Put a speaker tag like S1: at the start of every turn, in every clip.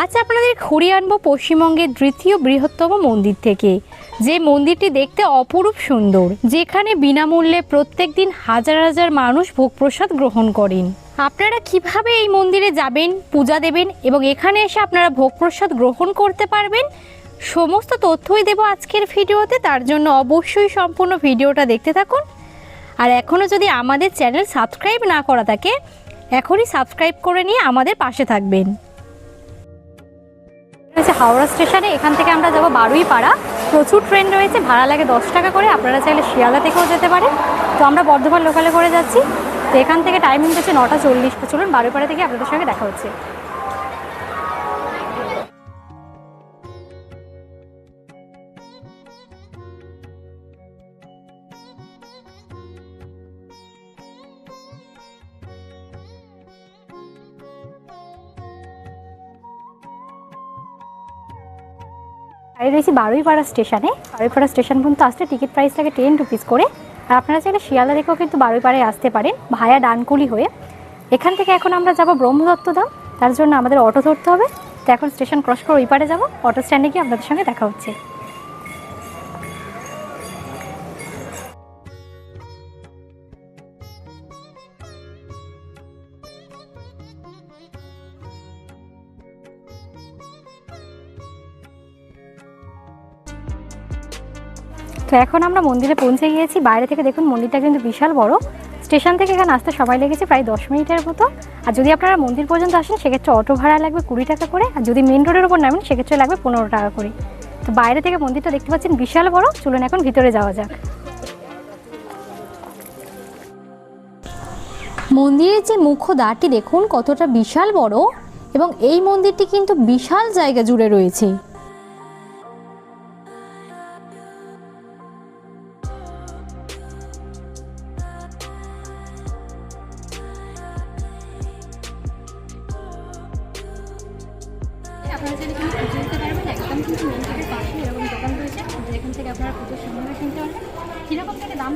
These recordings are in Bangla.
S1: আজ আপনাদের ঘুরিয়ে আনব পশ্চিমবঙ্গের দ্বিতীয় বৃহত্তম মন্দির থেকে। যে মন্দিরটি দেখতে অপরূপ সুন্দর, যেখানে বিনামূল্যে প্রত্যেক দিন হাজার হাজার মানুষ ভোগ প্রসাদ গ্রহণ করেন। আপনারা কীভাবে এই মন্দিরে যাবেন, পূজা দেবেন এবং এখানে এসে আপনারা ভোগ প্রসাদ গ্রহণ করতে পারবেন, সমস্ত তথ্যই দেবো আজকের ভিডিওতে। তার জন্য অবশ্যই সম্পূর্ণ ভিডিওটা দেখতে থাকুন। আর এখনও যদি আমাদের চ্যানেল সাবস্ক্রাইব না করা থাকে, এখনই সাবস্ক্রাইব করে নিয়ে আমাদের পাশে থাকবেন। হাওড়া স্টেশনে। এখান থেকে আমরা যাব বারুই পাড়া প্রচুর ট্রেন রয়েছে, ভাড়া লাগে দশ টাকা করে। আপনারা চাইলে শিয়ালদা থেকেও যেতে পারেন। তো আমরা বর্ধমান লোকালে করে যাচ্ছি। তো এখান থেকে টাইমিং হচ্ছে নটা চল্লিশ চলুন বারুইপাড়া থেকে আপনাদের সঙ্গে দেখা হচ্ছে। আর রয়েছি বারুইপাড়া স্টেশনে বারুইপাড়া স্টেশন পর্যন্ত আসতে টিকিট প্রাইস লাগে টেন রুপিস করে। আর আপনারা চাইলে শিয়ালদা থেকেও কিন্তু বারুইপাড়ায় আসতে পারেন, ভায়া ডানকুলি হয়ে। এখান থেকে এখন আমরা যাব ব্রহ্মদত্ত ধাম তার জন্য আমাদের অটো ধরতে হবে। তো এখন স্টেশন ক্রস করে ওই পারে যাব অটো স্ট্যান্ডে গিয়ে আপনাদের সঙ্গে দেখা হচ্ছে। তো এখন আমরা মন্দিরে পৌঁছে গিয়েছি। বাইরে থেকে দেখুন মন্দিরটা কিন্তু বিশাল বড়। স্টেশন থেকে এখানে আসতে সময় লেগেছে প্রায় দশ মিনিটের মতো। আর যদি আপনারা মন্দির পর্যন্ত আসেন, সেক্ষেত্রে অটো ভাড়া লাগবে কুড়ি টাকা করে। আর যদি মেন রোডের উপর নামেন, সেক্ষেত্রে লাগবে পনেরো টাকা করে। তো বাইরে থেকে মন্দিরটা দেখতে পাচ্ছেন বিশাল বড়। চলুন এখন ভিতরে যাওয়া যাক। মন্দিরের যে মুখ্য দ্বারটি দেখুন, কতটা বিশাল বড়। এবং এই মন্দিরটি কিন্তু বিশাল জায়গা জুড়ে রয়েছে। থেকে দাম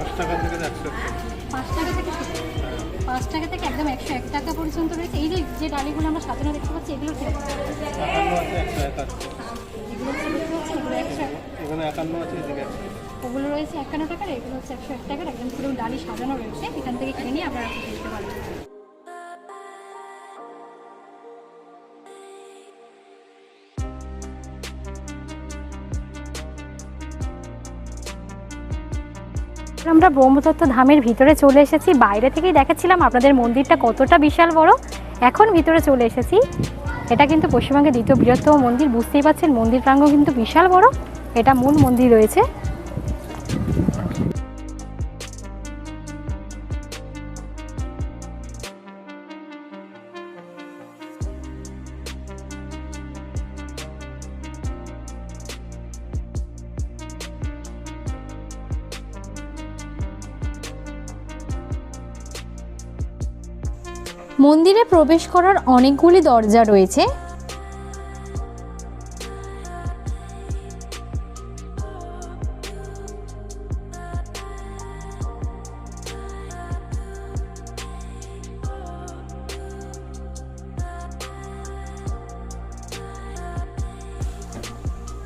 S2: পাঁচ টাকা থেকে
S1: পাঁচ টাকা থেকে পাঁচ টাকা থেকে একদম একশো এক টাকা পর্যন্ত রয়েছে। এই যে যে ডালিগুলো আমরা সাজানো দেখতে পাচ্ছি এগুলো
S2: এখানে একান্ন আছে এদিকে
S1: ওগুলো রয়েছে একান্ন টাকার এগুলো হচ্ছে একশো এক টাকার। একদম পুরো ডালি সাজানো রয়েছে। এখান থেকে কিনে নিয়ে আপনারা দিতে পারবেন আমরা ব্রহ্মদত্ত ধামের ভিতরে চলে এসেছি। বাইরে থেকেই দেখাচ্ছিলাম আপনাদের মন্দিরটা কতটা বিশাল বড়। এখন ভিতরে চলে এসেছি। এটা কিন্তু পশ্চিমবঙ্গের দ্বিতীয় বৃহত্তম মন্দির, বুঝতেই পারছেন মন্দির প্রাঙ্গ কিন্তু বিশাল বড়। এটা মূল মন্দির রয়েছে। মন্দিরে প্রবেশ করার অনেকগুলি দরজা রয়েছে।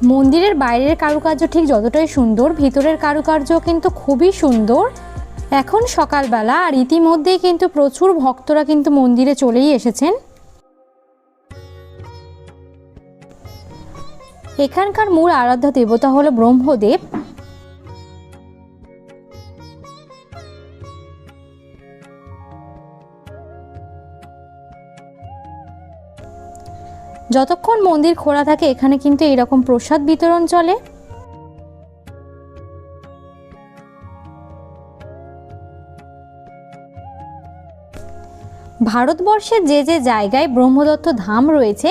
S1: মন্দিরের বাইরের কারুকার্য ঠিক যতটাই সুন্দর, ভিতরের কারুকার্য কিন্তু খুবই সুন্দর। এখন সকালবেলা আর ইতিমধ্যেই কিন্তু প্রচুর ভক্তরা কিন্তু মন্দিরে চলেই এসেছেন। এখানকার মূল আরাধ্যা দেবতা হলো ব্রহ্মদেব। যতক্ষণ মন্দির খোলা থাকে, এখানে কিন্তু এরকম প্রসাদ বিতরণ চলে। ভারতবর্ষের যে যে জায়গায় ব্রহ্মদত্ত ধাম রয়েছে,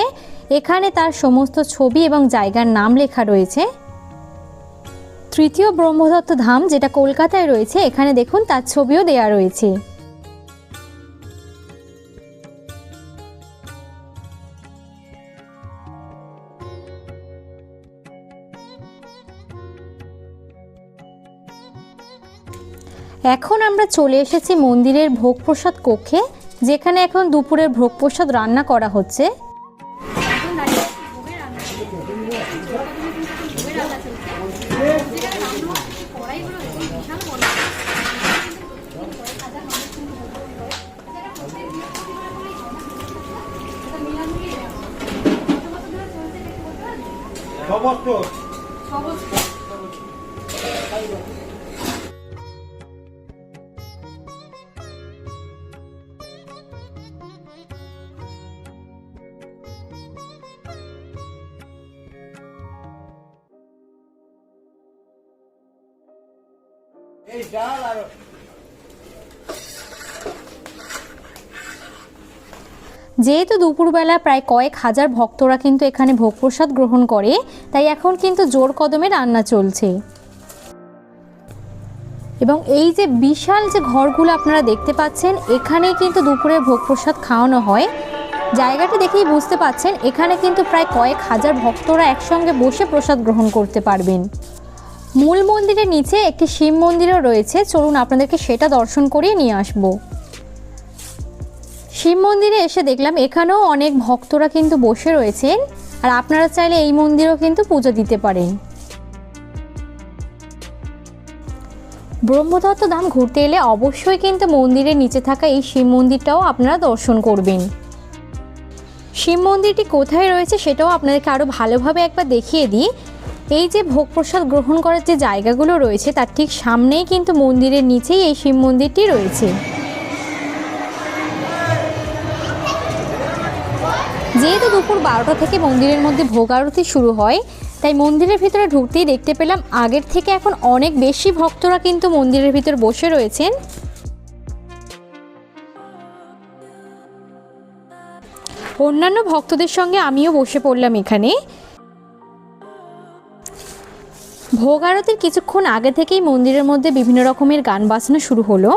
S1: এখানে তার সমস্ত ছবি এবং জায়গার নাম লেখা রয়েছে। তৃতীয় ব্রহ্মদত্ত ধাম যেটা কলকাতায় রয়েছে, এখানে দেখুন তার ছবিও দেয়া রয়েছে। এখন আমরা চলে এসেছি মন্দিরের ভোগ প্রসাদ কক্ষে। যেখানে এখন দুপুরের ভোগ প্রসাদ রান্না করা হচ্ছে।
S3: সমস্ত এই আর
S1: যেহেতু দুপুরবেলা প্রায় কয়েক হাজার ভক্তরা কিন্তু এখানে ভোগ প্রসাদ গ্রহণ করে, তাই এখন কিন্তু জোর কদমে রান্না চলছে। এবং এই যে বিশাল যে ঘরগুলো আপনারা দেখতে পাচ্ছেন, এখানেই কিন্তু দুপুরে ভোগ প্রসাদ খাওয়ানো হয়। জায়গাটা দেখেই বুঝতে পাচ্ছেন, এখানে কিন্তু প্রায় কয়েক হাজার ভক্তরা একসঙ্গে বসে প্রসাদ গ্রহণ করতে পারবেন। মূল মন্দিরের নিচে একটি শিব মন্দিরও রয়েছে। চলুন আপনাদেরকে সেটা দর্শন করিয়ে নিয়ে আসব। শিব মন্দিরে এসে দেখলাম এখানেও অনেক ভক্তরা কিন্তু বসে রয়েছেন, আর আপনারা চাইলে এই মন্দিরেও কিন্তু পুজো দিতে পারেন। ব্রহ্মদত্ত ধাম ঘুরতে এলে অবশ্যই কিন্তু মন্দিরের নিচে থাকা এই শিব মন্দিরটাও আপনারা দর্শন করবেন। শিব মন্দিরটি কোথায় রয়েছে সেটাও আপনাদেরকে আরও ভালোভাবে একবার দেখিয়ে দিই। এই যে ভোগ প্রসাদ গ্রহণ করার যে জায়গাগুলো রয়েছে, তার ঠিক সামনেই কিন্তু মন্দিরের নিচেই এই শিব মন্দিরটি রয়েছে। যেহেতু দুপুর বারোটা থেকে মন্দিরের মধ্যে ভোগ আরতি শুরু হয়, তাই মন্দিরের ভিতরে ঢুকতেই দেখতে পেলাম আগের থেকে এখন অনেক বেশি ভক্তরা কিন্তু মন্দিরের ভিতর বসে রয়েছেন। অন্যান্য ভক্তদের সঙ্গে আমিও বসে পড়লাম এখানে। ভোগ আরতির কিছুক্ষণ আগে থেকেই মন্দিরের মধ্যে বিভিন্ন রকমের গান বাজনা শুরু হলো।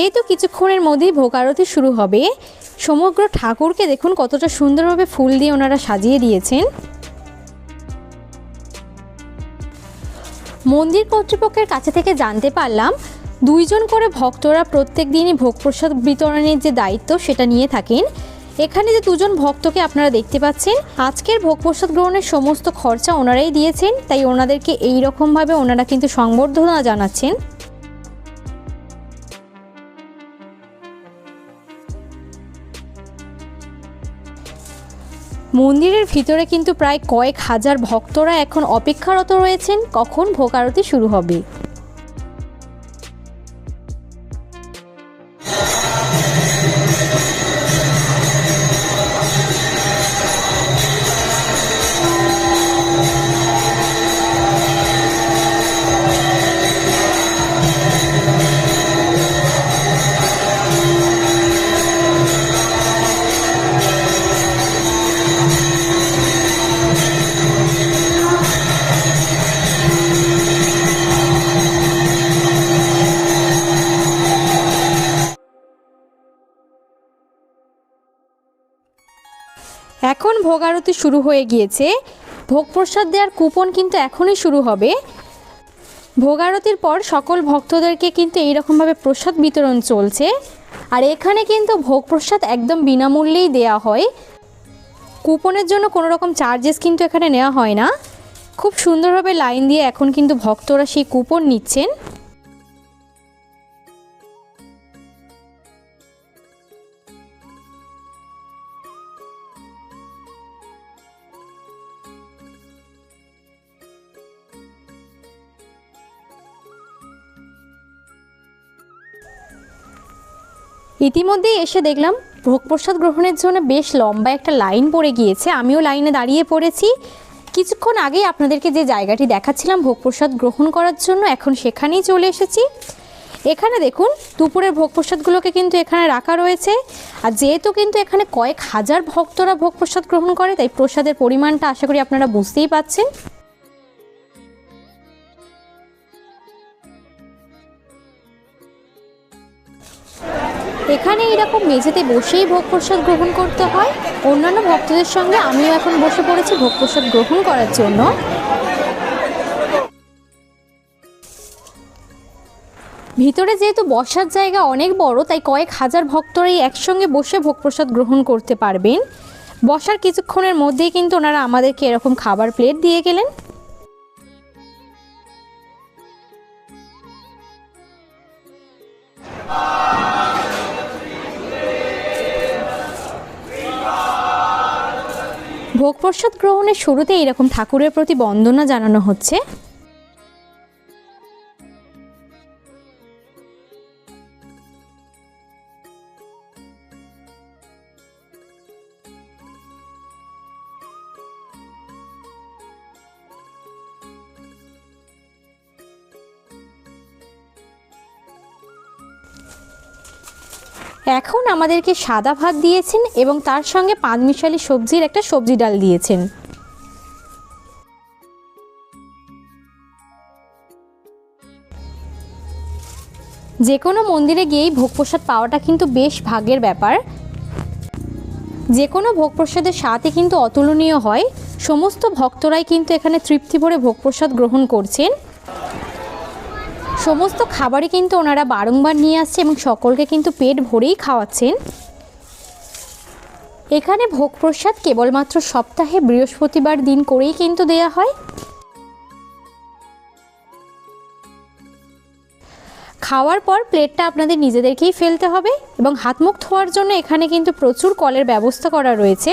S1: যেহেতু কিছুক্ষণের মধ্যেই ভোগ আরতি শুরু হবে, সমগ্র ঠাকুরকে দেখুন কতটা সুন্দরভাবে ফুল দিয়ে ওনারা সাজিয়ে দিয়েছেন। মন্দির কর্তৃপক্ষের কাছে থেকে জানতে পারলাম, দুইজন করে ভক্তরা প্রত্যেক দিনই ভোগ প্রসাদ বিতরণের যে দায়িত্ব সেটা নিয়ে থাকেন। এখানে যে দুজন ভক্তকে আপনারা দেখতে পাচ্ছেন, আজকের ভোগ প্রসাদ গ্রহণের সমস্ত খরচা ওনারাই দিয়েছেন, তাই ওনাদেরকে এই রকমভাবে ওনারা কিন্তু সংবর্ধনা জানাচ্ছেন। মন্দিরের ভিতরে কিন্তু প্রায় কয়েক হাজার ভক্তরা এখন অপেক্ষারত রয়েছেন, কখন ভোগ আরতি শুরু হবে। ভোগ আরতি শুরু হয়ে গিয়েছে। ভোগ প্রসাদ দেওয়ার কুপন কিন্তু এখনই শুরু হবে। ভোগ আরতির পর সকল ভক্তদেরকে কিন্তু এইরকমভাবে প্রসাদ বিতরণ চলছে। আর এখানে কিন্তু ভোগ প্রসাদ একদম বিনামূল্যেই দেয়া হয়। কুপনের জন্য কোনো রকম চার্জেস কিন্তু এখানে নেওয়া হয় না। খুব সুন্দরভাবে লাইন দিয়ে এখন কিন্তু ভক্তরা সেই কুপন নিচ্ছেন। ইতিমধ্যেই এসে দেখলাম ভোগ প্রসাদ গ্রহণের জন্য বেশ লম্বা একটা লাইন পড়ে গিয়েছে। আমিও লাইনে দাঁড়িয়ে পড়েছি। কিছুক্ষণ আগেই আপনাদেরকে যে জায়গাটি দেখাচ্ছিলাম ভোগ প্রসাদ গ্রহণ করার জন্য, এখন সেখানেই চলে এসেছি। এখানে দেখুন, দুপুরের ভোগ প্রসাদগুলোকে কিন্তু এখানে রাখা রয়েছে। আর যেহেতু কিন্তু এখানে কয়েক হাজার ভক্তরা ভোগ প্রসাদ গ্রহণ করে, তাই প্রসাদের পরিমাণটা আশা করি আপনারা বুঝতেই পাচ্ছেন এখানে এরকম মেঝেতে বসেই ভোগ প্রসাদ গ্রহণ করতে হয়। অন্যান্য ভক্তদের সঙ্গে আমিও এখন বসে পড়েছি ভোগ প্রসাদ গ্রহণ করার জন্য। ভিতরে যেহেতু বসার জায়গা অনেক বড়, তাই কয়েক হাজার ভক্তরাই একসঙ্গে বসে ভোগ প্রসাদ গ্রহণ করতে পারবেন। বসার কিছুক্ষণের মধ্যেই কিন্তু ওনারা আমাদেরকে এরকম খাবার প্লেট দিয়ে গেলেন। প্রসাদ গ্রহণের শুরুতে এরকম ঠাকুরের প্রতি বন্দনা জানানো হচ্ছে। এখন আমাদেরকে সাদা ভাত দিয়েছেন এবং তার সঙ্গে পাঁচমিশালি সবজির একটা সবজি ডাল দিয়েছেন। যে কোনো মন্দিরে গিয়েই ভোগ প্রসাদ পাওয়াটা কিন্তু বেশ ভাগ্যের ব্যাপার। যে কোনো ভোগ প্রসাদের স্বাদই কিন্তু অতুলনীয় হয়। সমস্ত ভক্তরাই কিন্তু এখানে তৃপ্তি ভরে ভোগ প্রসাদ গ্রহণ করছেন। সমস্ত খাবারই কিন্তু ওনারা বারংবার নিয়ে আসছে এবং সকলকে কিন্তু পেট ভরেই খাওয়াচ্ছেন। এখানে ভোগ প্রসাদ কেবলমাত্র সপ্তাহে বৃহস্পতিবার দিন করেই কিন্তু দেয়া হয়। খাওয়ার পর প্লেটটা আপনাদের নিজেদেরকেই ফেলতে হবে এবং হাত মুখ ধোয়ার জন্য এখানে কিন্তু প্রচুর কলের ব্যবস্থা করা রয়েছে।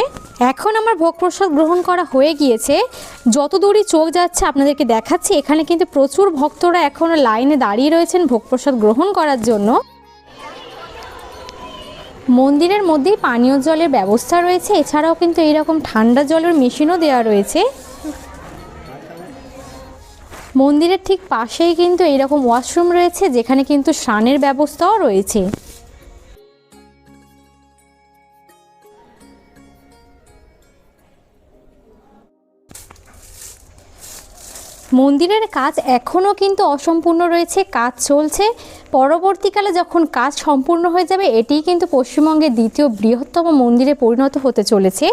S1: এখন আমার ভোগ প্রসাদ গ্রহণ করা হয়ে গিয়েছে। যত দূরই চোখ যাচ্ছে আপনাদেরকে দেখাচ্ছি, এখানে কিন্তু প্রচুর ভক্তরা এখনও লাইনে দাঁড়িয়ে রয়েছেন ভোগ প্রসাদ গ্রহণ করার জন্য। মন্দিরের মধ্যেই পানীয় জলের ব্যবস্থা রয়েছে। এছাড়াও কিন্তু এইরকম ঠান্ডা জলের মেশিনও দেওয়া রয়েছে। মন্দিরের ঠিক পাশেই কিন্তু এইরকম ওয়াশরুম রয়েছে, যেখানে কিন্তু স্নানের ব্যবস্থাও রয়েছে। মন্দিরের কাজ এখনও কিন্তু অসম্পূর্ণ রয়েছে, কাজ চলছে। পরবর্তীকালে যখন কাজ সম্পূর্ণ হয়ে যাবে, এটিই কিন্তু পশ্চিমবঙ্গের দ্বিতীয় বৃহত্তম মন্দিরে পরিণত হতে চলেছে।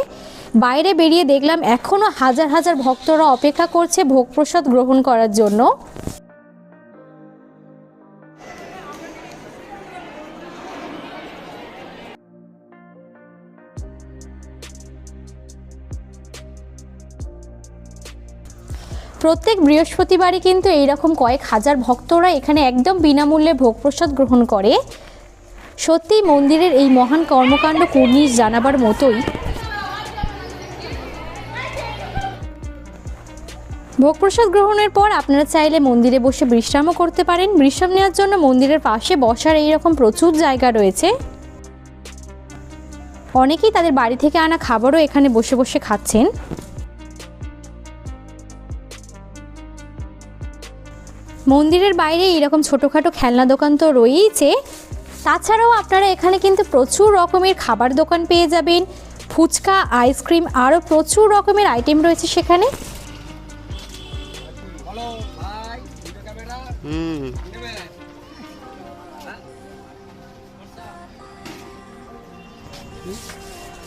S1: বাইরে বেরিয়ে দেখলাম এখনও হাজার হাজার ভক্তরা অপেক্ষা করছে ভোগ প্রসাদ গ্রহণ করার জন্য। প্রত্যেক বৃহস্পতিবারই কিন্তু এইরকম কয়েক হাজার ভক্তরা এখানে একদম বিনামূল্যে ভোগ প্রসাদ গ্রহণ করে। সত্যিই মন্দিরের এই মহান কর্মকাণ্ড কুর্নিশ জানাবার মতোই। ভোগ প্রসাদ গ্রহণের পর আপনারা চাইলে মন্দিরে বসে বিশ্রামও করতে পারেন। বিশ্রাম নেওয়ার জন্য মন্দিরের পাশে বসার এইরকম প্রচুর জায়গা রয়েছে। অনেকেই তাদের বাড়ি থেকে আনা খাবারও এখানে বসে বসে খাচ্ছেন। মন্দিরের বাইরে এরকম ছোটোখাটো খেলনা দোকান তো রয়েইছে। তাছাড়াও আপনারা এখানে কিন্তু প্রচুর রকমের খাবার দোকান পেয়ে যাবেন। ফুচকা আইসক্রিম আরও প্রচুর রকমের আইটেম রয়েছে সেখানে।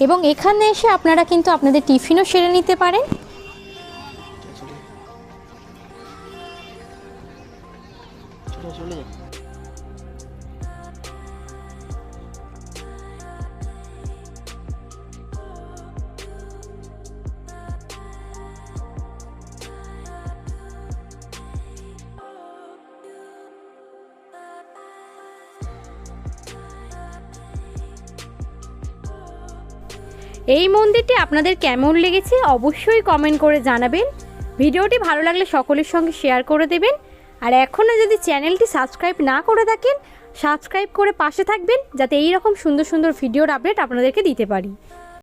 S1: এবং এখানে এসে আপনারা কিন্তু আপনাদের টিফিনও সেরে নিতে পারেন। এই মন্দিরটি আপনাদের কেমন লেগেছে অবশ্যই কমেন্ট করে জানাবেন। ভিডিওটি ভালো লাগলে সকলের সঙ্গে শেয়ার করে দেবেন। আর এখনও যদি চ্যানেলটি সাবস্ক্রাইব না করে থাকেন সাবস্ক্রাইব করে পাশে থাকবেন, যাতে এই রকম সুন্দর সুন্দর ভিডিওর আপডেট আপনাদেরকে দিতে পারি।